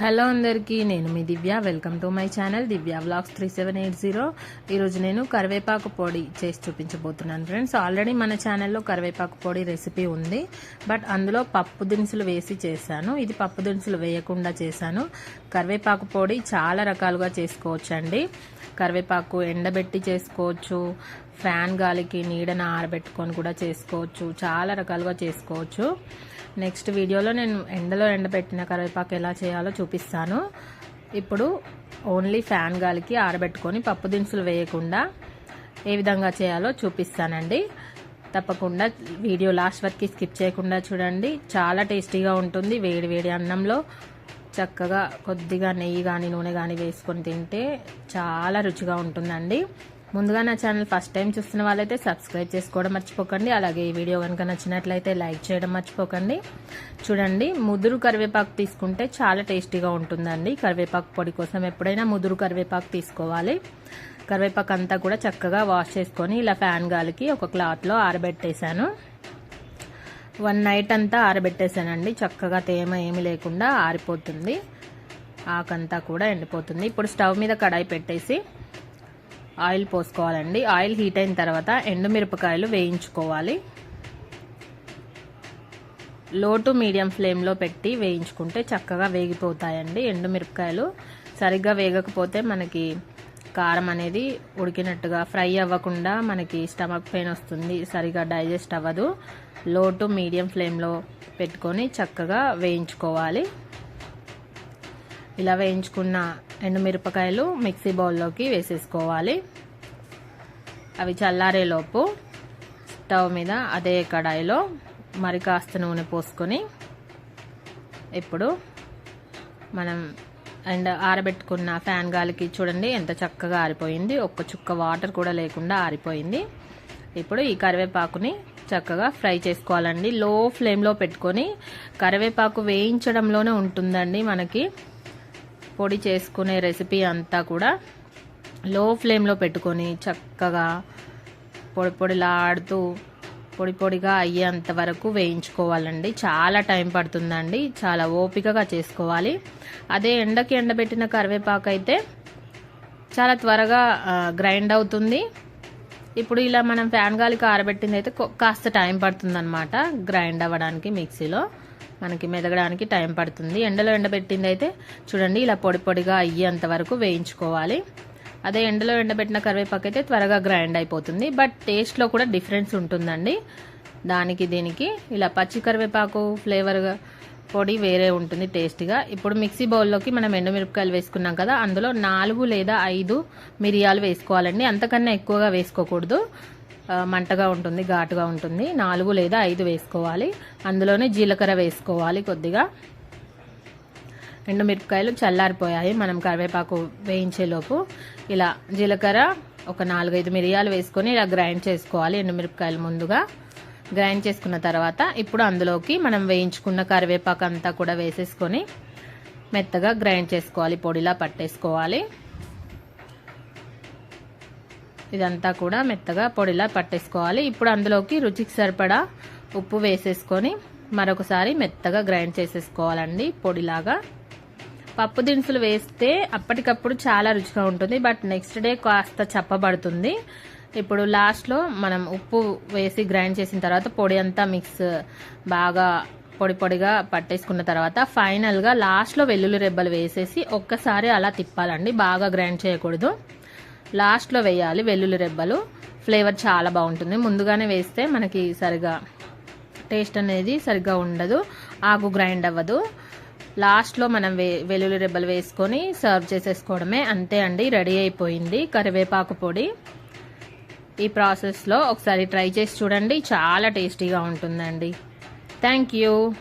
Hello అందరికీ నేను మీ Divya. Welcome to my channel Divya vlogs three seven eight zero. ఈరోజు నేను కరివేపాకు పొడి చేసి చూపించబోతున్నాను ఫ్రెండ్స్. ఆల్రెడీ మన ఛానల్లో కరివేపాకు పొడి రెసిపీ ఉంది. బట్ అందులో పప్పు దినుసులు వేసి చేశాను. ఇది పప్పు దినుసులు వేయకుండా చేశాను. కరివేపాకు పొడి చాలా రకాలుగా చేసుకోవచ్చు అండి కరివేపాకు ఎండబెట్టి చేసుకోవచ్చు. ఫ్యాన్ గాలికి నీడన ఆరబెట్టుకొని కూడా చేసుకోవచ్చు. చాలా రకాలుగా చేసుకోవచ్చు. నెక్స్ట్ వీడియోలో నేను ఎండలో ఎండబెట్టిన కరివేపాకు ఎలా చేయాలో చూపిస్తాను. ఇప్పుడు ఓన్లీ ఫ్యాన్ గాలికి ఆరబెట్టుకొని పప్పు దినుసులు వేయకుండా ఏ విధంగా చేయాలో చూపిస్తానండి. తప్పకుండా వీడియో లాస్ట్ వరకు స్కిప్ చేయకుండా చూడండి. చాలా టేస్టీగా ఉంటుంది. వేడి వేడి అన్నంలో చక్కగా కొద్దిగా నెయ్యి కానీ నూనె కానీ వేసుకొని తింటే చాలా రుచిగా ఉంటుందండి. ముందుగా నా ఛానల్ ఫస్ట్ టైం చూస్తున్న వాళ్ళైతే సబ్స్క్రైబ్ చేసుకోవడం మర్చిపోకండి. అలాగే ఈ వీడియో కనుక నచ్చినట్లయితే లైక్ చేయడం మర్చిపోకండి. చూడండి ముదురు కరివేపాకు తీసుకుంటే చాలా టేస్టీగా ఉంటుందండి. కరివేపాకు పొడి కోసం ఎప్పుడైనా ముదురు కరివేపాకు తీసుకోవాలి. కరివేపాకు అంతా కూడా చక్కగా వాష్ చేసుకొని ఇలా ఫ్యాన్ గాలికి ఒక క్లాత్లో ఆరబెట్టేశాను. వన్ నైట్ అంతా ఆరబెట్టేశానండి. చక్కగా తేమ ఏమి లేకుండా ఆరిపోతుంది. ఆకంతా కూడా ఎండిపోతుంది. ఇప్పుడు స్టవ్ మీద కడాయి పెట్టేసి ఆయిల్ పోసుకోవాలండి. ఆయిల్ హీట్ అయిన తర్వాత ఎండుమిరపకాయలు వేయించుకోవాలి. లో టు మీడియం ఫ్లేమ్లో పెట్టి వేయించుకుంటే చక్కగా వేగిపోతాయండి ఎండుమిరపకాయలు. సరిగ్గా వేగకపోతే మనకి కారం అనేది ఉడికినట్టుగా ఫ్రై అవ్వకుండా మనకి స్టమక్ పెయిన్ వస్తుంది. సరిగా డైజెస్ట్ అవ్వదు. లో టు మీడియం ఫ్లేమ్లో పెట్టుకొని చక్కగా వేయించుకోవాలి. ఇలా వేయించుకున్న ఎండుమిరపకాయలు మిక్సీ బౌల్లోకి వేసేసుకోవాలి. అవి చల్లారేలోపు స్టవ్ మీద అదే కడాయిలో మరి కాస్త నూనె పోసుకొని ఇప్పుడు మనం అండ్ ఆరబెట్టుకున్న ఫ్యాన్ గాలికి చూడండి ఎంత చక్కగా ఆరిపోయింది. ఒక్క చుక్క వాటర్ కూడా లేకుండా ఆరిపోయింది. ఇప్పుడు ఈ కరివేపాకుని చక్కగా ఫ్రై చేసుకోవాలండి. లో ఫ్లేమ్లో పెట్టుకొని కరివేపాకు వేయించడంలోనే ఉంటుందండి మనకి. పొడి చేసుకునే రెసిపీ అంతా కూడా లో ఫ్లేమ్లో పెట్టుకొని చక్కగా పొడి పొడిలాడుతూ పొడి పొడిగా అయ్యేంత వరకు వేయించుకోవాలండి. చాలా టైం పడుతుందండి. చాలా ఓపికగా చేసుకోవాలి. అదే ఎండకి ఎండబెట్టిన కరివేపాకు అయితే చాలా త్వరగా గ్రైండ్ అవుతుంది. ఇప్పుడు ఇలా మనం ఫ్యాన్ గాలికి ఆరబెట్టింది అయితే కాస్త టైం పడుతుంది అనమాట గ్రైండ్ అవ్వడానికి మిక్సీలో. మనకి మెదగడానికి టైం పడుతుంది. ఎండలో ఎండబెట్టింది అయితే చూడండి ఇలా పొడి పొడిగా అయ్యేంత వరకు వేయించుకోవాలి. అదే ఎండలో ఎండబెట్టిన కరివేపాకు అయితే త్వరగా గ్రైండ్ అయిపోతుంది. బట్ టేస్ట్లో కూడా డిఫరెన్స్ ఉంటుందండి. దానికి దీనికి ఇలా పచ్చి కరివేపాకు ఫ్లేవర్గా పొడి వేరే ఉంటుంది టేస్ట్గా. ఇప్పుడు మిక్సీ బౌల్లోకి మనం ఎండుమిరపకాయలు వేసుకున్నాం కదా అందులో నాలుగు లేదా ఐదు మిరియాలు వేసుకోవాలండి. అంతకన్నా ఎక్కువగా వేసుకోకూడదు. మంటగా ఉంటుంది ఘాటుగా ఉంటుంది. నాలుగు లేదా ఐదు వేసుకోవాలి. అందులోనే జీలకర్ర వేసుకోవాలి కొద్దిగా. ఎండుమిరపకాయలు చల్లారిపోయాయి మనం కరివేపాకు వేయించేలోపు. ఇలా జీలకర్ర ఒక నాలుగైదు మిరియాలు వేసుకొని ఇలా గ్రైండ్ చేసుకోవాలి ఎండుమిరపకాయలు ముందుగా. గ్రైండ్ చేసుకున్న తర్వాత ఇప్పుడు అందులోకి మనం వేయించుకున్న కరివేపాకు అంతా కూడా వేసేసుకొని మెత్తగా గ్రైండ్ చేసుకోవాలి పొడిలా పట్టేసుకోవాలి. ఇదంతా కూడా మెత్తగా పొడిలా పట్టేసుకోవాలి. ఇప్పుడు అందులోకి రుచికి సరిపడా ఉప్పు వేసేసుకొని మరొకసారి మెత్తగా గ్రైండ్ చేసేసుకోవాలండి పొడిలాగా. పప్పు దినుసులు వేస్తే అప్పటికప్పుడు చాలా రుచిగా ఉంటుంది బట్ నెక్స్ట్ డే కాస్త చప్పబడుతుంది. ఇప్పుడు లాస్ట్లో మనం ఉప్పు వేసి గ్రైండ్ చేసిన తర్వాత పొడి అంతా మిక్స్ బాగా పొడి పొడిగా పట్టేసుకున్న తర్వాత ఫైనల్గా లాస్ట్లో వెల్లుల్లి రెబ్బలు వేసేసి ఒక్కసారి అలా తిప్పాలండి బాగా గ్రైండ్ చేయకూడదు. లాస్ట్లో వేయాలి వెల్లుల్లి రెబ్బలు ఫ్లేవర్ చాలా బాగుంటుంది. ముందుగానే వేస్తే మనకి సరిగా టేస్ట్ అనేది సరిగ్గా ఉండదు ఆకు గ్రైండ్ అవ్వదు. లాస్ట్లో మనం వే వెల్లుల్లి రెబ్బలు వేసుకొని సర్వ్ చేసేసుకోవడమే అంతే అండి రెడీ అయిపోయింది కరివేపాకు పొడి. ఈ ప్రాసెస్లో ఒకసారి ట్రై చేసి చూడండి. చాలా టేస్టీగా ఉంటుందండి. Thank you